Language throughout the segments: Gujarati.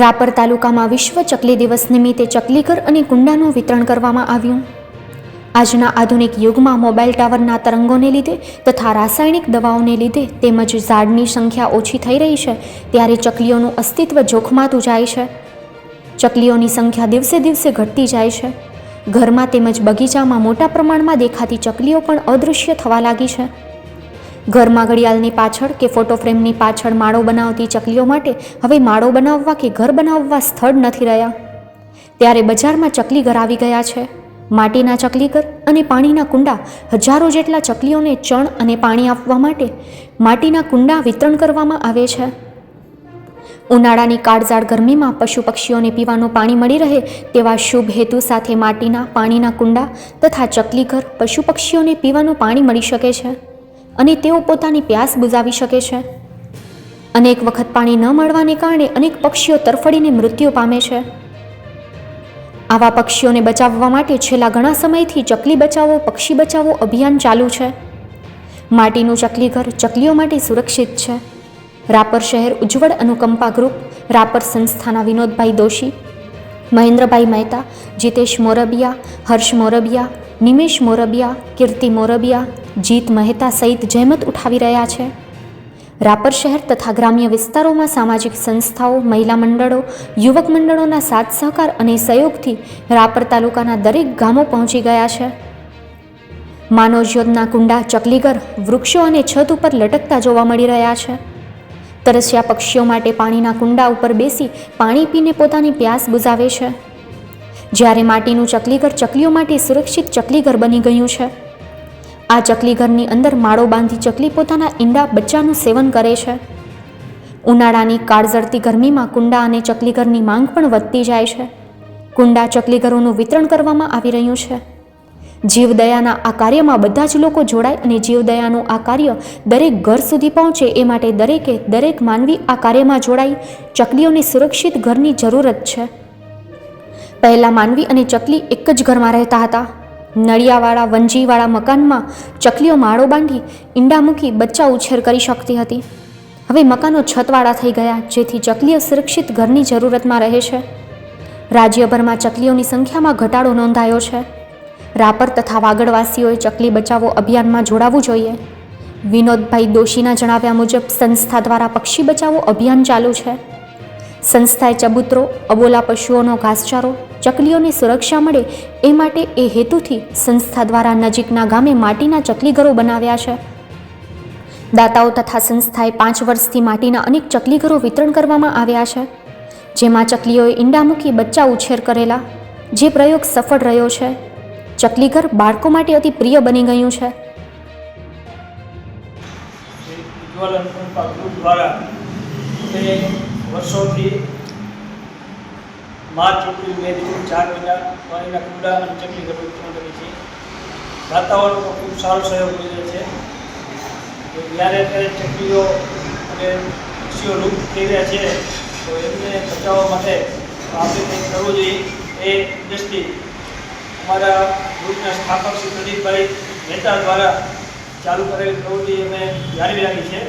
રાપર તાલુકામાં વિશ્વ ચકલી દિવસ નિમિત્તે ચકલીઘર અને કુંડાનું વિતરણ કરવામાં આવ્યું. આજના આધુનિક યુગમાં મોબાઈલ ટાવરના તરંગોને લીધે તથા રાસાયણિક દવાઓને લીધે તેમજ ઝાડની સંખ્યા ઓછી થઈ રહી છે, ત્યારે ચકલીઓનું અસ્તિત્વ જોખમાતું જાય છે. ચકલીઓની સંખ્યા દિવસે દિવસે ઘટતી જાય છે. ઘરમાં તેમજ બગીચામાં મોટા પ્રમાણમાં દેખાતી ચકલીઓ પણ અદૃશ્ય થવા લાગી છે. ઘરમાં ઘડિયાળની પાછળ કે ફોટો ફ્રેમની પાછળ માળો બનાવતી ચકલીઓ માટે હવે માળો બનાવવા કે ઘર બનાવવા સ્થળ નથી રહ્યા. ત્યારે બજારમાં ચકલી ઘર આવી ગયા છે. માટીના ચકલીઘર અને પાણીના કુંડા હજારો જેટલા ચકલીઓને ચણ અને પાણી આપવા માટે માટીના કુંડા વિતરણ કરવામાં આવે છે. ઉનાળાની કાળઝાળ ગરમીમાં પશુ પક્ષીઓને પીવાનું પાણી મળી રહે તેવા શુભ હેતુ સાથે માટીના, પાણીના કુંડા તથા ચકલીઘર પશુ પક્ષીઓને પીવાનું પાણી મળી શકે છે. અને તેઓ પોતાની પ્યાસ બુઝાવી શકે છે. અનેક વખત પાણી ન મળવાને કારણે અનેક પક્ષીઓ તરફડીને મૃત્યુ પામે છે. આવા પક્ષીઓને બચાવવા માટે છેલ્લા ઘણા સમયથી ચકલી બચાવો, પક્ષી બચાવો અભિયાન ચાલુ છે. માટીનું ચકલી ઘર ચકલીઓ માટે સુરક્ષિત છે. રાપર શહેર ઉજ્જવળ અનુકંપા ગ્રુપ, રાપર સંસ્થાના વિનોદભાઈ દોશી, મહેન્દ્રભાઈ મહેતા, જીતેશ મોરબિયા, હર્ષ મોરબિયા નિમેશ મોરબિયા, કીર્તિ મોરબિયા, જીત મહેતા સહિત જહેમત ઉઠાવી રહ્યા છે. રાપર શહેર તથા ગ્રામ્ય વિસ્તારોમાં સામાજિક સંસ્થાઓ, મહિલા મંડળો, યુવક મંડળોના સાથ સહકાર અને સહયોગથી રાપર તાલુકાના દરેક ગામો પહોંચી ગયા છે. માનવજ્યોતના કુંડા, ચકલીગર, વૃક્ષો અને છત ઉપર લટકતા જોવા મળી રહ્યા છે. તરસ્યા પક્ષીઓ માટે પાણીના કુંડા ઉપર બેસી પાણી પીને પોતાની પ્યાસ બુઝાવે છે. જ્યારે માટીનું ચકલીઘર ચકલીઓ માટે સુરક્ષિત ચકલીઘર બની ગયું છે. આ ચકલીઘરની અંદર માળો બાંધી ચકલી પોતાના ઈંડા બચ્ચાનું સેવન કરે છે. ઉનાળાની કાળઝળતી ગરમીમાં કુંડા અને ચકલીઘરની માંગ પણ વધતી જાય છે. કુંડા ચકલીઘરોનું વિતરણ કરવામાં આવી રહ્યું છે. જીવદયાના આ કાર્યમાં બધા જ લોકો જોડાય અને જીવદયાનું આ કાર્ય દરેક ઘર સુધી પહોંચે એ માટે દરેકે દરેક માનવી આ કાર્યમાં જોડાઈ ચકલીઓને સુરક્ષિત ઘરની જરૂરત છે. પહેલાં માનવી અને ચકલી એક જ ઘરમાં રહેતા હતા. નળિયાવાળા, વંજીવાળા મકાનમાં ચકલીઓ માળો બાંધી ઈંડા મૂકી બચ્ચા ઉછેર કરી શકતી હતી. હવે મકાનો છતવાળા થઈ ગયા, જેથી ચકલીઓ સુરક્ષિત ઘરની જરૂરતમાં રહે છે. રાજ્યભરમાં ચકલીઓની સંખ્યામાં ઘટાડો નોંધાયો છે. રાપર તથા વાગડવાસીઓએ ચકલી બચાવો અભિયાનમાં જોડાવવું જોઈએ. વિનોદભાઈ દોશીના જણાવ્યા મુજબ, સંસ્થા દ્વારા પક્ષી બચાવો અભિયાન ચાલુ છે. સંસ્થાએ ચબૂતરો, અબોલા પશુઓનો ઘાસચારો ચકલીઓને સુરક્ષા મળે એ માટે એ હેતુથી સંસ્થા દ્વારા નજીકના ગામે માટીના ચકલીઘરો બનાવ્યા છે. દાતાઓ તથા સંસ્થાએ પાંચ વર્ષથી માટીના અનેક ચકલીઘરો વિતરણ કરવામાં આવ્યા છે. જેમાં ચકલીઓએ ઈંડા મૂકી બચ્ચા ઉછેર કરેલા, જે પ્રયોગ સફળ રહ્યો છે. ચકલીઘર બાળકો માટે અતિ પ્રિય બની ગયું છે. વર્ષોથી માર્ચ એપ્રિલ મે જૂન ચાર મહિના પાણીના કુંડા અને ચકલી ઘર ઉત્પન્ન છે. છીએ દાતાઓનો પણ ખૂબ સારો સહયોગ મળી છે. જ્યારે અત્યારે ચકલીઓ અને પક્ષીઓ લુપ્ત થઈ રહ્યા છે, તો એમને બચાવવા માટે આપણે કંઈક કરવું જોઈએ એ દ્રષ્ટિ અમારા ગ્રુપના સ્થાપક શ્રી પ્રદીપભાઈ મહેતા દ્વારા ચાલુ કરેલી પ્રવૃત્તિ અમે જાળવી રાખી છે.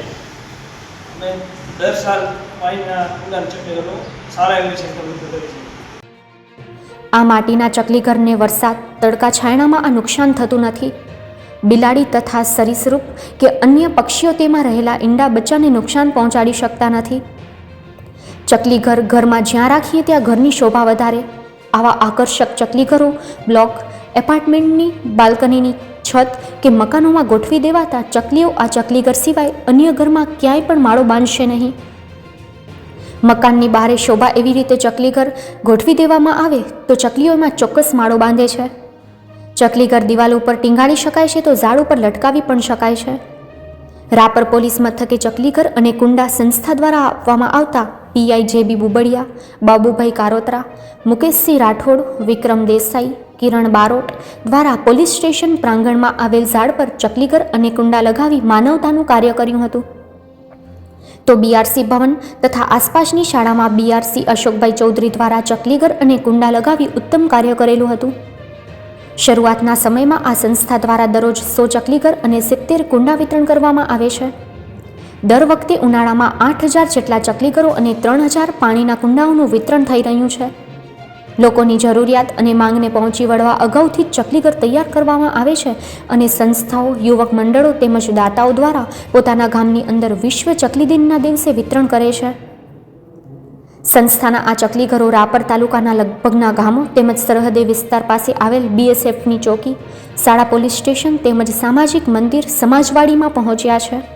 અમે દર સાલ પાણીના કુંડાની ચકલી ઘરો સારા એવી છે પ્રવૃત્તિ કરી છે આ માટીના ચકલીઘરને વરસાદ, તડકા છાયણામાં આ નુકસાન થતું નથી. બિલાડી તથા સરીસૃપ કે અન્ય પક્ષીઓ તેમાં રહેલા ઈંડા બચ્ચાને નુકસાન પહોંચાડી શકતા નથી. ચકલીઘર ઘરમાં જ્યાં રાખીએ ત્યાં ઘરની શોભા વધારે. આવા આકર્ષક ચકલીઘરો બ્લોક, એપાર્ટમેન્ટની બાલ્કનીની છત કે મકાનોમાં ગોઠવી દેવાતા ચકલીઓ આ ચકલીઘર સિવાય અન્ય ઘરમાં ક્યાંય પણ માળો બાંધશે નહીં. મકાનની બહારે શોભા એવી રીતે ચકલીઘર ગોઠવી દેવામાં આવે તો ચકલીઓમાં ચોક્કસ માળો બાંધે છે. ચકલીઘર દિવાલ ઉપર ટીંગાળી શકાય છે તો ઝાડ ઉપર લટકાવી પણ શકાય છે. રાપર પોલીસ મથકે ચકલીઘર અને કુંડા સંસ્થા દ્વારા આપવામાં આવતા પીઆઈ જે બી બુબડિયા, બાબુભાઈ કારોત્રા, મુકેશસિંહ રાઠોડ, વિક્રમ દેસાઈ, કિરણ બારોટ દ્વારા પોલીસ સ્ટેશન પ્રાંગણમાં આવેલ ઝાડ પર ચકલીઘર અને કુંડા લગાવી માનવતાનું કાર્ય કર્યું હતું. તો બીઆરસી ભવન તથા આસપાસની શાળામાં બીઆરસી અશોકભાઈ ચૌધરી દ્વારા ચકલીઘર અને કુંડા લગાવી ઉત્તમ કાર્ય કરેલું હતું. શરૂઆતના સમયમાં આ સંસ્થા દ્વારા દરરોજ સો ચકલીઘર અને સિત્તેર કુંડા વિતરણ કરવામાં આવે છે. દર વખતે ઉનાળામાં આઠ હજાર જેટલા ચકલીઘરો અને ત્રણ હજાર પાણીના કુંડાઓનું વિતરણ થઈ રહ્યું છે. લોકોની જરૂરિયાત અને માંગને પહોંચી વળવા અગાઉથી જ ચકલીઘર તૈયાર કરવામાં આવે છે અને સંસ્થાઓ, યુવક મંડળો તેમજ દાતાઓ દ્વારા પોતાના ગામની અંદર વિશ્વ ચકલી દિનના દિવસે વિતરણ કરે છે. સંસ્થાના આ ચકલીઘરો રાપર તાલુકાના લગભગના ગામો તેમજ સરહદી વિસ્તાર પાસે આવેલ બીએસએફની ચોકી, શાળા પોલીસ સ્ટેશન તેમજ સામાજિક મંદિર સમાજવાડીમાં પહોંચ્યા છે.